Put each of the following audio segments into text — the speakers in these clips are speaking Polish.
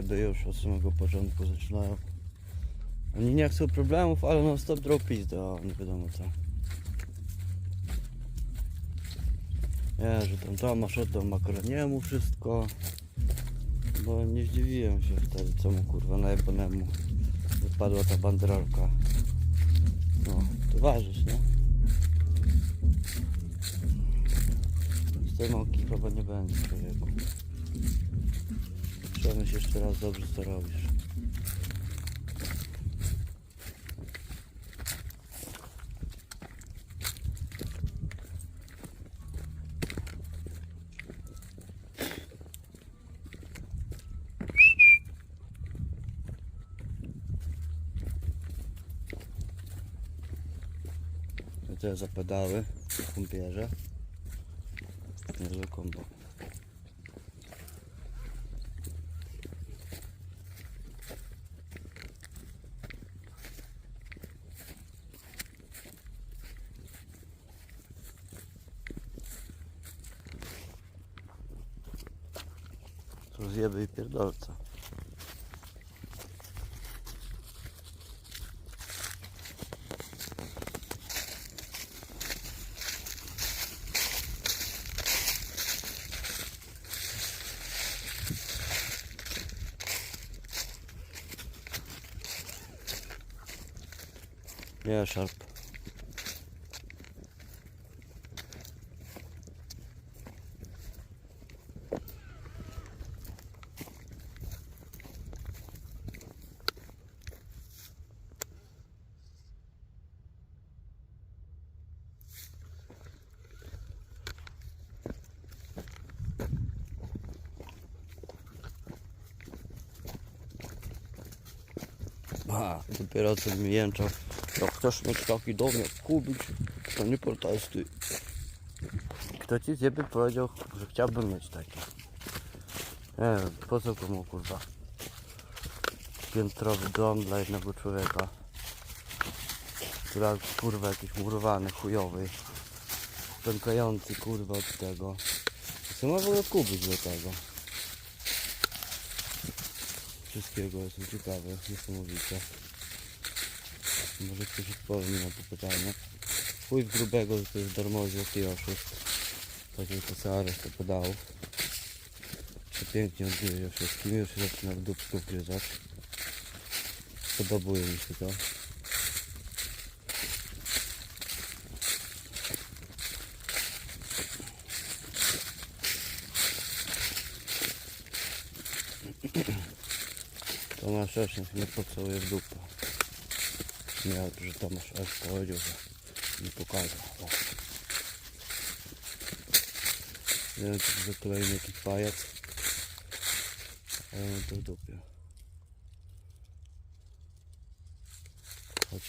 rozjeby już od samego początku zaczynają. Oni nie chcą problemów, ale non stop drą pizdę, a nie wiadomo co. Nie, że tam Tomasz oddał makaroniemu wszystko. Bo nie zdziwiłem się wtedy, co mu kurwa najebonemu wypadła ta banderolka. No, towarzysz, nie? Z tej mąki chyba nie będzie człowieku. Przemyśl jeszcze raz dobrze co te zapedały w kumpierze. Niezłe kombo. To zjeby i pierdolca. Nie, szarp. A, dopiero co mi. Jak chcesz mieć taki dom jak kubić, to nie protestuj. Kto ci zjeby powiedział, że chciałbym mieć taki? Nie wiem, po co komu kurwa? Piętrowy dom dla jednego człowieka. Która kurwa jakiś murowany, chujowy. Pękający kurwa od tego. Co ma w ogóle kupić do tego? Wszystkiego jestem ciekawy, niesamowicie. Może ktoś odpowie mi na to pytanie. Chuj w grubego to jest darmoziec i oszust. Tak jak to cała reszta pedałów. Przepięknie odbije wszystkim. Już się zaczyna w dupsku wgryzać. Podobuje mi się to. Tomasz Esz niech mnie pocałuje w dupę. Nie, że Tomasz Esz powiedział, że nie pokazał. Nie wiem, czy to kolejny jakiś pajac. Ale mam to w dupie. Chodź.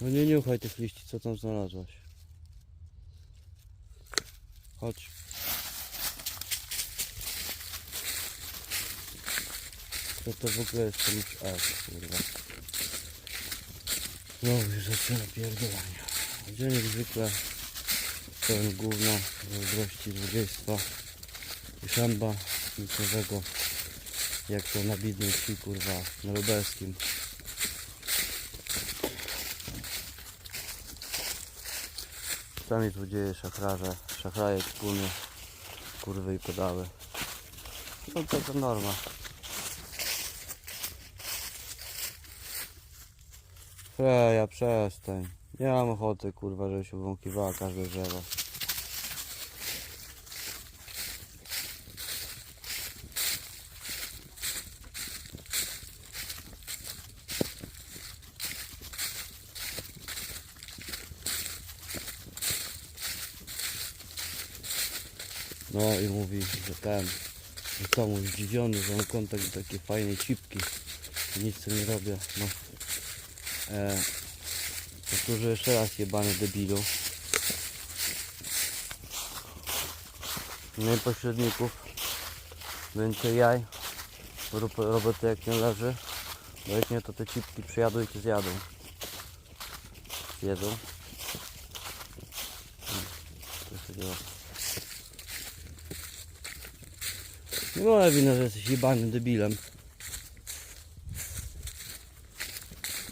No nie niuchaj tych liści, co tam znalazłaś. Chodź. Co to w ogóle jest ten już F, kurwa. No już zaczyna pierdolenia. Dzień jak zwykle pełen gówna, zazdrości, złodziejstwa i szamba nic nowego jak to na bidnej wsi, kurwa, na lubelskim. Sami złodzieje, szachrarze, szachraje, wspólnie, kurwy i pedały. No to to norma. Freja, przestań. Nie mam ochoty, kurwa, żeby się wąkiwała każde drzewo. No i mówi, że ten, że to mu zdziwiony, że mam kontakt do takiej fajnej cipki. Nic nie robię. No. E, powtórzę jeszcze raz jebany debilu. Nie pośredników. Więcej jaj. Rób roboty jak nie leży. Bo jak nie to te cipki przyjadą i cię zjadą. Jedzą. To się dzieje. Nie moja wina, że jesteś jebanym debilem.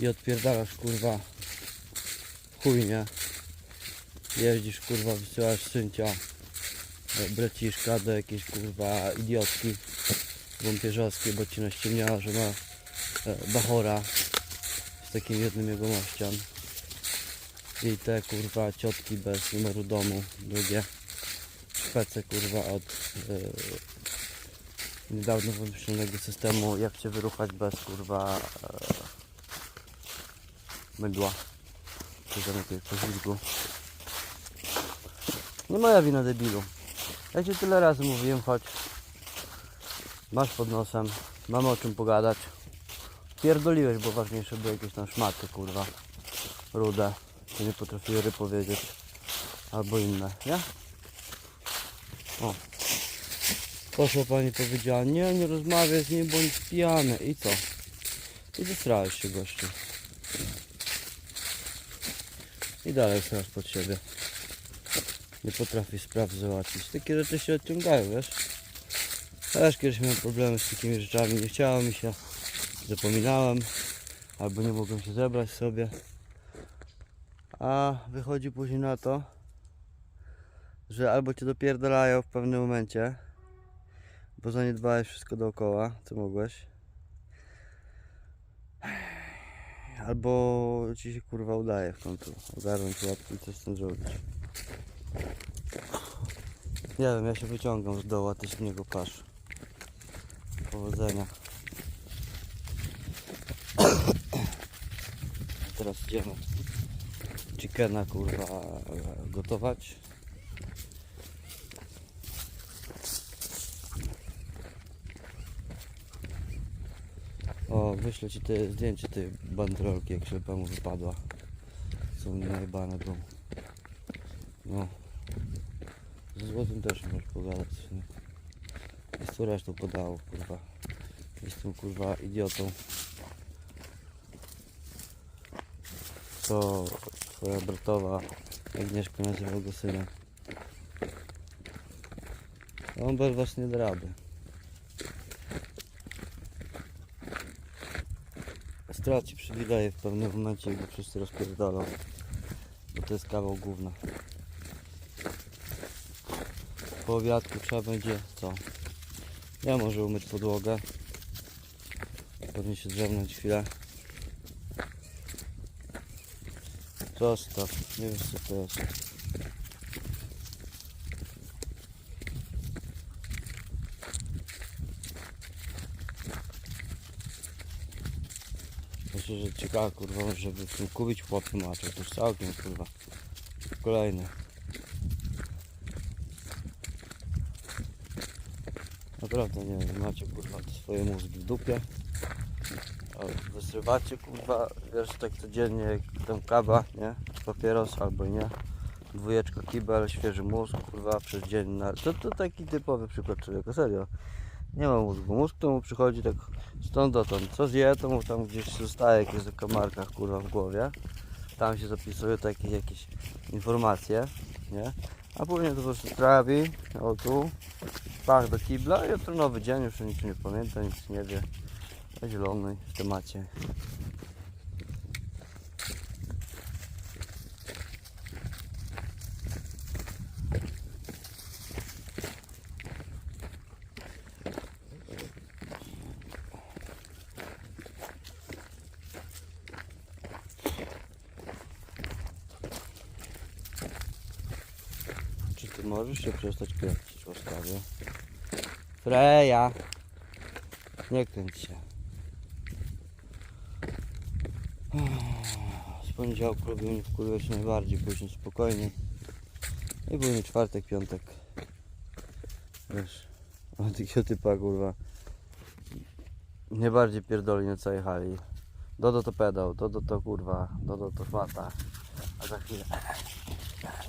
I odpierdalasz kurwa chujnie. Jeździsz kurwa, wysyłasz syncia e, braciszka do jakiejś kurwa idiotki wąpierzowskiej, bo ci naściemniała, że ma e, bachora z takim jednym jegomościem. I te kurwa ciotki bez numeru domu, drugie szpece kurwa od e, niedawno wymyślonego systemu jak cię wyruchać bez kurwa e, mydła. Czy zamykaj poślizgu nie moja wina debilu. Ja ci tyle razy mówiłem chodź. Masz pod nosem. Mamy o czym pogadać. Pierdoliłeś bo ważniejsze były jakieś tam szmaty kurwa. Rude. Czy nie potrafiły ry powiedzieć. Albo inne. Nie? o. Poszła pani powiedziała, nie, nie rozmawiaj z nim, jest pijany. I co? I zesrałeś się gościu. I dalej srasz pod siebie. Nie potrafi spraw załatwić. Takie rzeczy się odciągają, wiesz? Też kiedyś miałem problemy z takimi rzeczami. Nie chciało mi się. Zapominałem. Albo nie mogłem się zebrać sobie. A wychodzi później na to, że albo cię dopierdalają w pewnym momencie, bo zaniedbałeś wszystko dookoła, co mogłeś. Albo ci się kurwa udaje w końcu ogarnąć łapki i coś z tym zrobić. Nie wiem, ja się wyciągam z dołu, a ty się w niego pasz. Powodzenia. Teraz idziemy chickena kurwa gotować. O, wyślę ci te zdjęcie tej bandrolki, jak ślepa mu wypadła. Co mnie najebane. No. Ze złotym też możesz pogadać. I z resztą podało, kurwa. Jestem kurwa idiotą. To twoja bratowa Agnieszka nazywa go synem. On bez was nie da rady. Straci przywileje w pewnym momencie i go wszyscy rozpierdolą. Bo to jest kawał gówna. Po obiadku trzeba będzie co? Ja może umyć podłogę. Pewnie się drzemnąć chwilę. Zostaw, nie wiesz co to jest. Że ciekawe kurwa, żeby tym kupić chłopy maczek, to już całkiem kurwa. Kolejny. Naprawdę nie wiem, macie kurwa swoje mózgi w dupie. Wysrywacie kurwa, wiesz tak codziennie jak tam kaba, nie? Papieros albo nie. Dwójeczka kibel, świeży mózg, kurwa, przez dzień na... To, to taki typowy przykład człowieka, serio. Nie ma mózgu. Mózg to mu przychodzi tak stąd dotąd. Co zje, to mu tam gdzieś zostaje jakieś w kamarkach kurwa w głowie. Tam się zapisuje takie jakieś informacje, nie? A później to po prostu trawi, o tu, pach do kibla i jutro nowy dzień, już o niczym nie pamięta, nic nie wie. Zielony w temacie. Ty możesz się przestać kręcić łaskawie? Freja! Nie kręć się. Z poniedziałku lubię mnie wkurwiać najbardziej, później spokojnie. I później czwartek, piątek. Wiesz, o takiego typa kurwa. Nie bardziej pierdoli na całej hali. Dodo to pedał, Dodo to kurwa, Dodo to szmata. A za chwilę.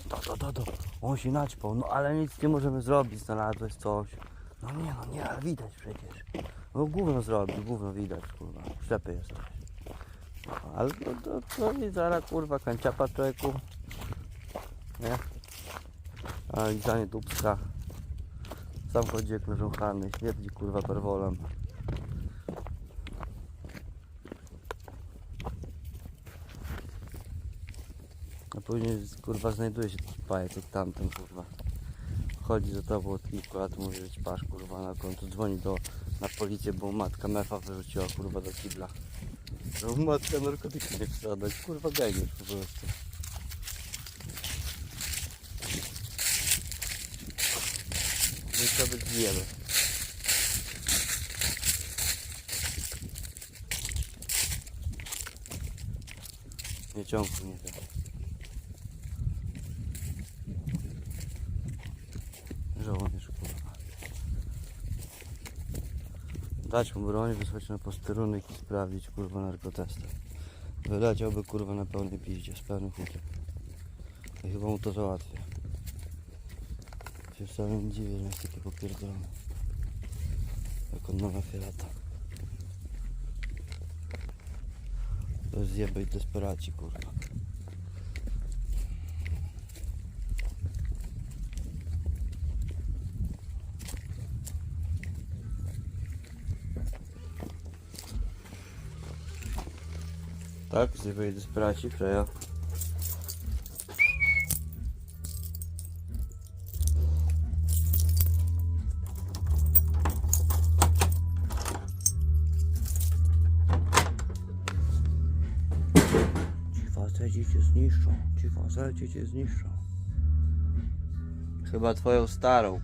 Dodo, Dodo, on się naćpał, no ale nic nie możemy zrobić, znalazłeś coś. No nie, no nie, ale widać przecież. No gówno zrobił, gówno widać, kurwa. Ślepy jesteś. No, ale to, to, to kurwa, kanciapa człowieku. Nie? A lizanie dupska. tam chodzi jak nażąchany, śmierdzi kurwa perwolem. Później kurwa znajduje się taki pajek jak tamten kurwa. Chodzi za tobą od kilku lat, mówi, że pasz kurwa na końcu dzwoni do, na policję, bo matka mefa wyrzuciła kurwa do kibla. Mu matka narkotyki nie chce dać, kurwa geniusz po prostu. No trzeba być wiele. Nie ciągnij mnie tak. Żołnierz kurwa. Dać mu broń, wysłać na posterunek i sprawdzić kurwa narkotesty. Wyleciałby kurwa na pełnej piździe, z pełnym hukiem. I chyba mu to załatwię. Się wcale nie dziwię, że jest taki popierdolony. Jak on nowa fiolata. To jest zjeby i desperaci kurwa. Tak, zjeby i desperaci, Freja. Ci faceci cię zniszczą, ci faceci cię zniszczą. Chyba twoją starą,